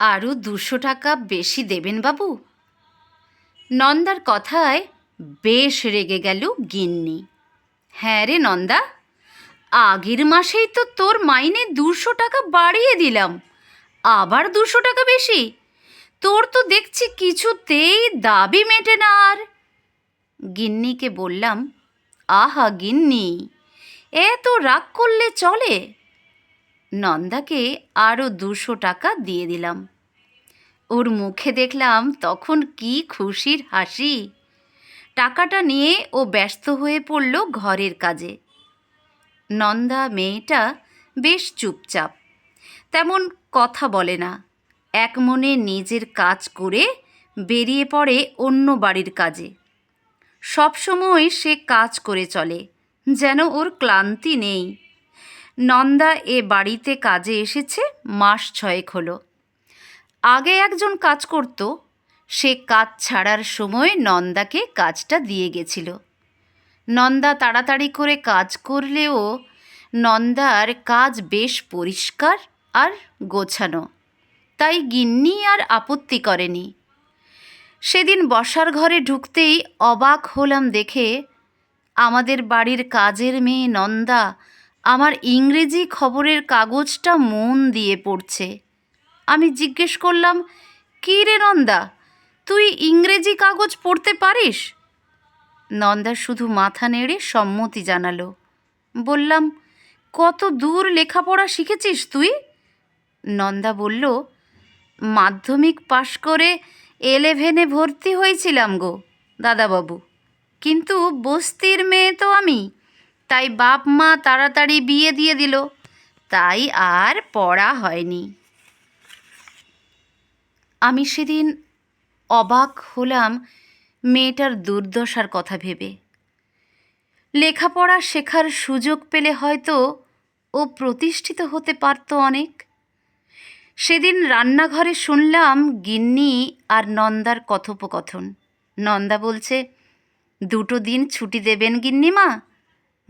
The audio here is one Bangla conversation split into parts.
আরও দুশো টাকা বেশি দেবেন বাবু? নন্দার কথায় বেশ রেগে গেল গিন্নি। হ্যাঁ রে নন্দা, আগের মাসেই তো তোর মাইনে দুশো টাকা বাড়িয়ে দিলাম, আবার দুশো টাকা বেশি? তোর তো দেখছি কিছুতেই দাবি মেটে না আর। গিন্নিকে বললাম, আহা গিন্নি, এত রাগ করলে চলে? নন্দাকে আরও দুশো টাকা দিয়ে দিলাম। ওর মুখে দেখলাম তখন কি খুশির হাসি। টাকাটা নিয়ে ও ব্যস্ত হয়ে পড়ল ঘরের কাজে। নন্দা মেয়েটা বেশ চুপচাপ, তেমন কথা বলে না। এক মনে নিজের কাজ করে বেরিয়ে পড়ে অন্য বাড়ির কাজে। সবসময় সে কাজ করে চলে, যেন ওর ক্লান্তি নেই। নন্দা এ বাড়িতে কাজে এসেছে, মাস ছয়েক হলো। আগে একজন কাজ করত, সে কাজ ছাড়ার সময় নন্দাকে কাজটা দিয়ে গেছিল। নন্দা তাড়াতাড়ি করে কাজ করলেও নন্দার কাজ বেশ পরিষ্কার আর গোছানো। তাই গিন্নি আর আপত্তি করেনি। সেদিন বসার ঘরে ঢুকতেই অবাক হলাম দেখে আমাদের বাড়ির কাজের মেয়ে নন্দা আমার ইংরেজি খবরের কাগজটা মন দিয়ে পড়ছে। আমি জিজ্ঞেস করলাম, কী রে নন্দা, তুই ইংরেজি কাগজ পড়তে পারিস? নন্দা শুধু মাথা নেড়ে সম্মতি জানালো। বললাম, কত দূর লেখাপড়া শিখেছিস তুই? নন্দা বলল, মাধ্যমিক পাশ করে এলেভেনে ভর্তি হয়েছিলাম গো, দাদাবাবু। কিন্তু বস্তির মেয়ে তো আমি তাই বাপ মা তাড়াতাড়ি বিয়ে দিয়ে দিল। তাই আর পড়া হয়নি। আমি সেদিন অবাক হলাম মেয়েটার দুর্দশার কথা ভেবে। লেখাপড়া শেখার সুযোগ পেলে হয়তো ও প্রতিষ্ঠিত হতে পারত অনেক। সেদিন রান্নাঘরে শুনলাম গিন্নি আর নন্দার কথোপকথন। নন্দা বলছে, দুটো দিন ছুটি দেবেন গিন্নিমা?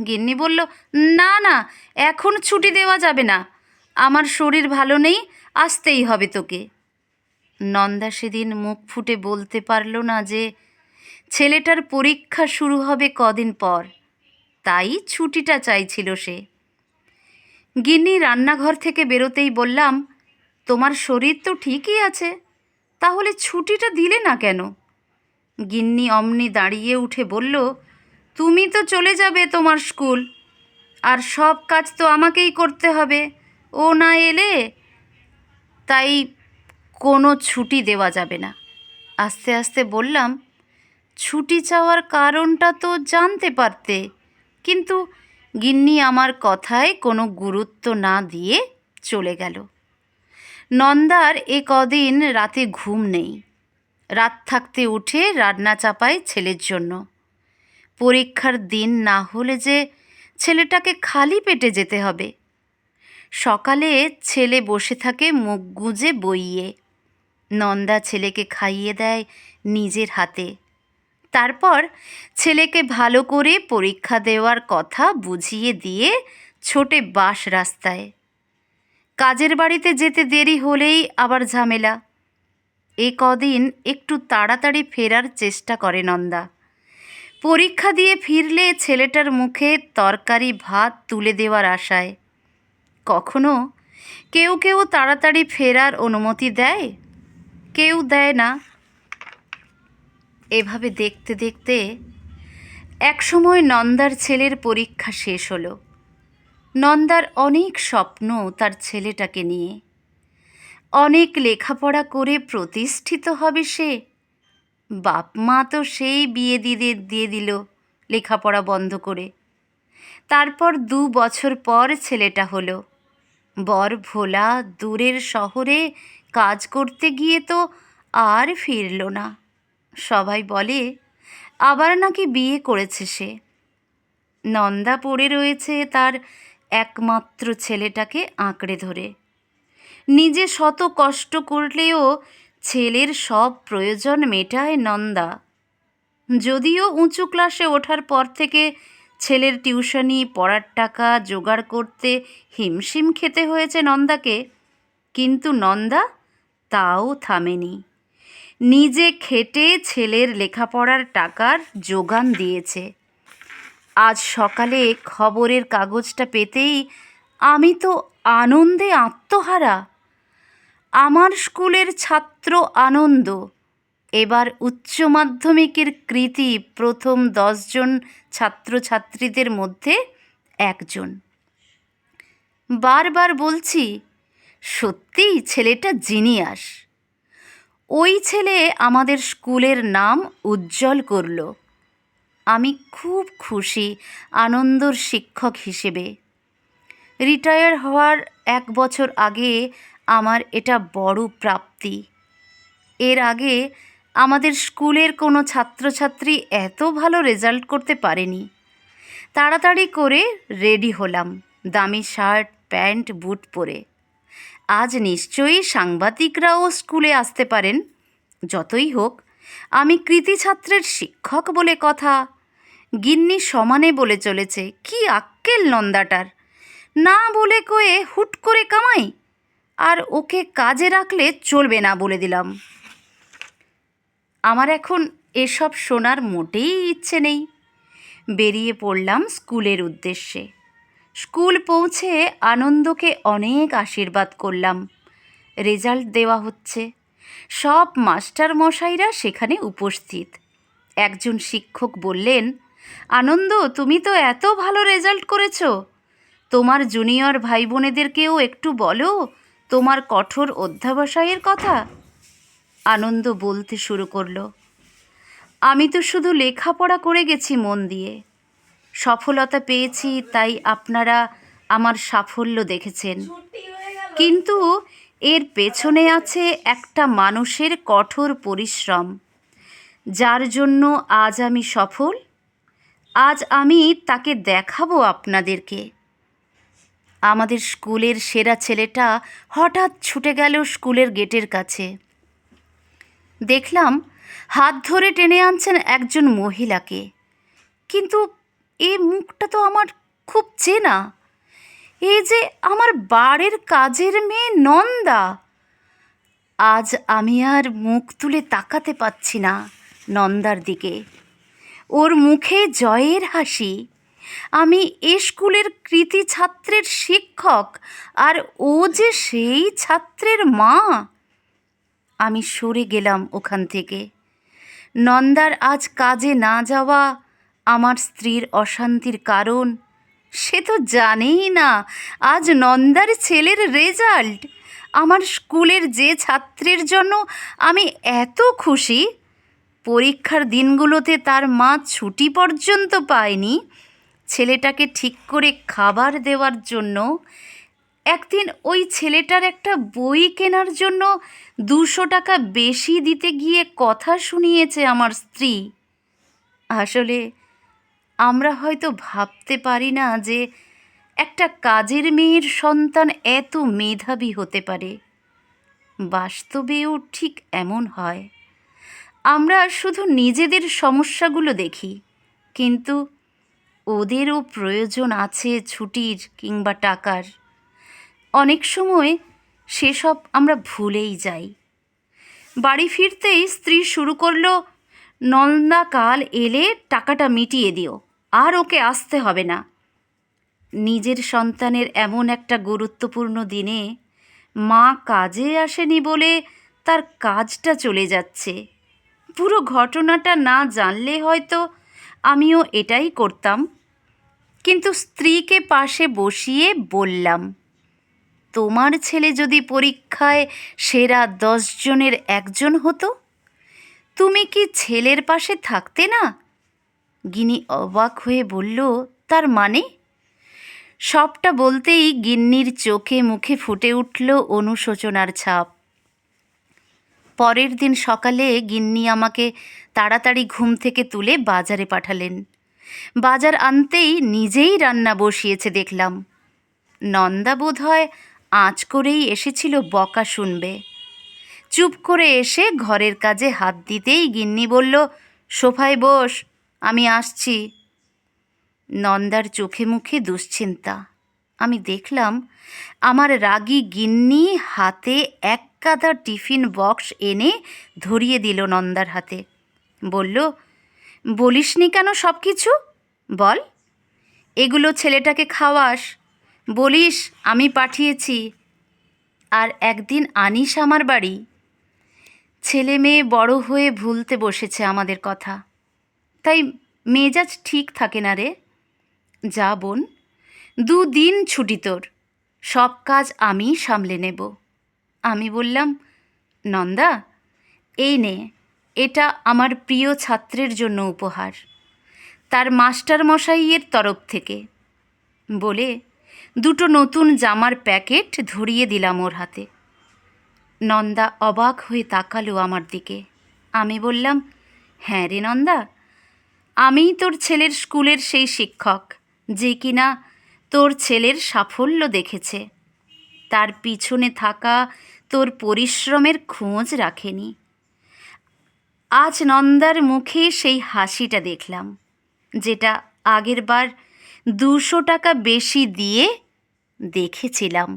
গিন্নি বলল, না না, এখন ছুটি দেওয়া যাবে না। আমার শরীর ভালো নেই, আসতেই হবে তোকে। নন্দা সেদিন মুখ ফুটে বলতে পারল না যে ছেলেটার পরীক্ষা শুরু হবে কদিন পর। তাই ছুটিটা চাইছিল সে। গিন্নি রান্নাঘর থেকে বেরোতেই বললাম, তোমার শরীর তো ঠিকই আছে, তাহলে ছুটিটা দিলে না কেন? গিন্নি অমনি দাঁড়িয়ে উঠে বলল তুমি তো চলে যাবে তোমার স্কুল। আর সব কাজ তো আমাকেই করতে হবে। ও না এলে তাই কোনো ছুটি দেওয়া যাবে না। আস্তে আস্তে বললাম, ছুটি চাওয়ার কারণটা তো জানতে পারতে। কিন্তু গিন্নি আমার কথায় কোনো গুরুত্ব না দিয়ে চলে গেল। নন্দার এ কদিন রাতে ঘুম নেই। রাত থাকতে উঠে রান্না চাপায় ছেলের জন্য। পরীক্ষার দিন না হলে যে ছেলেটাকে খালি পেটে যেতে হবে। সকালে ছেলে বসে থাকে মুখ গুজে বইয়ে। নন্দা ছেলেকে খাইয়ে দেয় নিজের হাতে। তারপর ছেলেকে ভালো করে পরীক্ষা দেওয়ার কথা বুঝিয়ে দিয়ে ছোটে বাস রাস্তায়। কাজের বাড়িতে যেতে দেরি হলেই আবার ঝামেলা। এ কদিন একটু তাড়াতাড়ি ফেরার চেষ্টা করে নন্দা। পরীক্ষা দিয়ে ফিরলে ছেলেটার মুখে তরকারি ভাত তুলে দেওয়ার আশায়। কখনো? কেউ কেউ তাড়াতাড়ি ফেরার অনুমতি দেয়? কেউ দেয় না। এভাবে দেখতে দেখতে একসময় নন্দার ছেলের পরীক্ষা শেষ হলো। নন্দার অনেক স্বপ্ন তার ছেলেটাকে নিয়ে। অনেক লেখাপড়া করে প্রতিষ্ঠিত হবে সে। বাপ মা তো সেই বিয়ে দিয়ে দিয়ে দিল লেখাপড়া বন্ধ করে। তারপর দু বছর পর ছেলেটা হলো। বর ভোলা দূরের শহরে কাজ করতে গিয়ে তো আর ফিরল না। সবাই বলে, আবার নাকি বিয়ে করেছে সে? নন্দা পড়ে রয়েছে তার একমাত্র ছেলেটাকে আঁকড়ে ধরে। নিজে শত কষ্ট করলেও ছেলের সব প্রয়োজন মেটায় নন্দা। যদিও উঁচু ক্লাসে ওঠার পর থেকে ছেলের টিউশনি, পড়ার টাকা, জোগাড় করতে হিমশিম খেতে হয়েছে নন্দাকে, কিন্তু নন্দা তাও থামেনি। নিজে খেটে ছেলের লেখাপড়ার টাকার যোগান দিয়েছে। আজ সকালে খবরের কাগজটা পেতেই আমি তো আনন্দে আত্মহারা। আমার স্কুলের ছাত্র আনন্দ। এবার উচ্চ মাধ্যমিকের কৃতি প্রথম দশজন ছাত্রছাত্রীদের মধ্যে একজন। বারবার বলছি, সত্যিই ছেলেটা জিনিয়াস। ওই ছেলে আমাদের স্কুলের নাম উজ্জ্বল করল। আমি খুব খুশি আনন্দর শিক্ষক হিসেবে। রিটায়ার হওয়ার এক বছর আগে আমার এটা বড় প্রাপ্তি। এর আগে আমাদের স্কুলের কোনো ছাত্রছাত্রী এত ভালো রেজাল্ট করতে পারেনি। তাড়াতাড়ি করে রেডি হলাম, দামি শার্ট, প্যান্ট, বুট পরে। আজ নিশ্চয়ই সাংবাদিকরাও স্কুলে আসতে পারেন। যতই হোক, আমি কৃতি ছাত্রের শিক্ষক বলে কথা। গিন্নি সমানে বলে চলেছে, কি আক্কেল নন্দাটার। না বলে কয়ে হুট করে কামাই। আর ওকে কাজে রাখলে চলবে না বলে দিলাম। আমার এখন এসব শোনার মোটেই ইচ্ছে নেই। বেরিয়ে পড়লাম স্কুলের উদ্দেশ্যে। স্কুল পৌঁছে আনন্দকে অনেক আশীর্বাদ করলাম। রেজাল্ট দেওয়া হচ্ছে। সব মাস্টার মশাইরা সেখানে উপস্থিত। একজন শিক্ষক বললেন, আনন্দ, তুমি তো এত ভালো রেজাল্ট করেছ। তোমার জুনিয়র ভাই বোনেদেরকেও একটু বলো তোমার কঠোর অধ্যাবসায়ের কথা? আনন্দ বলতে শুরু করল, আমি তো শুধু লেখাপড়া করে গেছি মন দিয়ে। সফলতা পেয়েছি, তাই আপনারা আমার সাফল্য দেখেছেন। কিন্তু এর পেছনে আছে একটা মানুষের কঠোর পরিশ্রম, যার জন্য আজ আমি সফল। আজ আমি তাকে দেখাবো আপনাদেরকে। আমাদের স্কুলের সেরা ছেলেটা হঠাৎ ছুটে গেল স্কুলের গেটের কাছে। দেখলাম হাত ধরে টেনে আনছেন একজন মহিলাকে। কিন্তু এ মুখটা তো আমার খুব চেনা। এই যে আমার বাড়ির কাজের মেয়ে নন্দা। আজ আমি আর মুখ তুলে তাকাতে পাচ্ছি না নন্দার দিকে। ওর মুখে জয়ের হাসি। আমি এ স্কুলের কৃতি ছাত্রের শিক্ষক, আর ও যে সেই ছাত্রের মা। আমি সরে গেলাম ওখান থেকে। নন্দার আজ কাজে না যাওয়া আমার স্ত্রীর অশান্তির কারণ, সে তো জানেই না, আজ নন্দার ছেলের রেজাল্ট। আমার স্কুলের যে ছাত্রের জন্য আমি এত খুশি, পরীক্ষার দিনগুলোতে তার মা ছুটি পর্যন্ত পায়নি ছেলেটাকে ঠিক করে খাবার দেওয়ার জন্য, একদিন ওই ছেলেটার একটা বই কেনার জন্য দুশো টাকা বেশি দিতে গিয়ে কথা শুনিয়েছে আমার স্ত্রী। আসলে আমরা হয়তো ভাবতে পারি না যে একটা কাজের মেয়ের সন্তান এত মেধাবী হতে পারে। বাস্তবেও ঠিক এমন হয়। আমরা শুধু নিজেদের সমস্যাগুলো দেখি, কিন্তু ওদেরও প্রয়োজন আছে ছুটির কিংবা টাকার। অনেক সময় সেসব আমরা ভুলেই যাই। বাড়ি ফিরতেই স্ত্রী শুরু করল নন্দাকাল এলে টাকাটা মিটিয়ে দিও, আর ওকে আসতে হবে না। নিজের সন্তানের এমন একটা গুরুত্বপূর্ণ দিনে মা কাজে আসেনি বলে তার কাজটা চলে যাচ্ছে। পুরো ঘটনাটা না জানলে হয়তো আমিও এটাই করতাম। কিন্তু স্ত্রীকে পাশে বসিয়ে বললাম, তোমার ছেলে যদি পরীক্ষায় সেরা দশজনের একজন হতো, তুমি কি ছেলের পাশে থাকতে না? গিনি অবাক হয়ে বলল, তার মানে? সবটা বলতেই গিন্নির চোখে মুখে ফুটে উঠল অনুশোচনার ছাপ। পরের দিন সকালে গিন্নি আমাকে তাড়াতাড়ি ঘুম থেকে তুলে বাজারে পাঠালেন। বাজার আনতেই নিজেই রান্না বসিয়েছে দেখলাম। নন্দা বোধ হয় আঁচ করেই এসেছিল, বকা শুনবে। চুপ করে এসে ঘরের কাজে হাত দিতেই গিন্নি বলল, সোফায় বস, আমি আসছি। নন্দার চোখে মুখে দুশ্চিন্তা। আমি দেখলাম, আমার রাগী গিন্নি হাতে এক গাদা টিফিন বক্স এনে ধরিয়ে দিল নন্দার হাতে। বলল বলিসনি কেন সব কিছু বল। এগুলো ছেলেটাকে খাওয়াস। বলিস, আমি পাঠিয়েছি। আর একদিন আনিস আমার বাড়ি। ছেলে মেয়ে বড় হয়ে ভুলতে বসেছে আমাদের কথা। তাই মেজাজ ঠিক থাকে না রে। যা বোন, দুদিন ছুটি তোর। সব কাজ আমি সামলে নেব। আমি বললাম, নন্দা, এই নে, এটা আমার প্রিয় ছাত্রের জন্য উপহার, তার মাস্টার মশাইয়ের তরফ থেকে। বলে দুটো নতুন জামার প্যাকেট ধরিয়ে দিলাম ওর হাতে। নন্দা অবাক হয়ে তাকালো আমার দিকে। আমি বললাম হ্যাঁ রে নন্দা, আমিই তোর ছেলের স্কুলের সেই শিক্ষক, যে কিনা তোর ছেলের সাফল্য দেখেছে। তার পিছনে থাকা তোর পরিশ্রমের খোঁজ রাখেনি। আজ নন্দার মুখে সেই হাসিটা দেখলাম, যেটা আগেরবার দুশো টাকা বেশি দিয়ে দেখেছিলাম।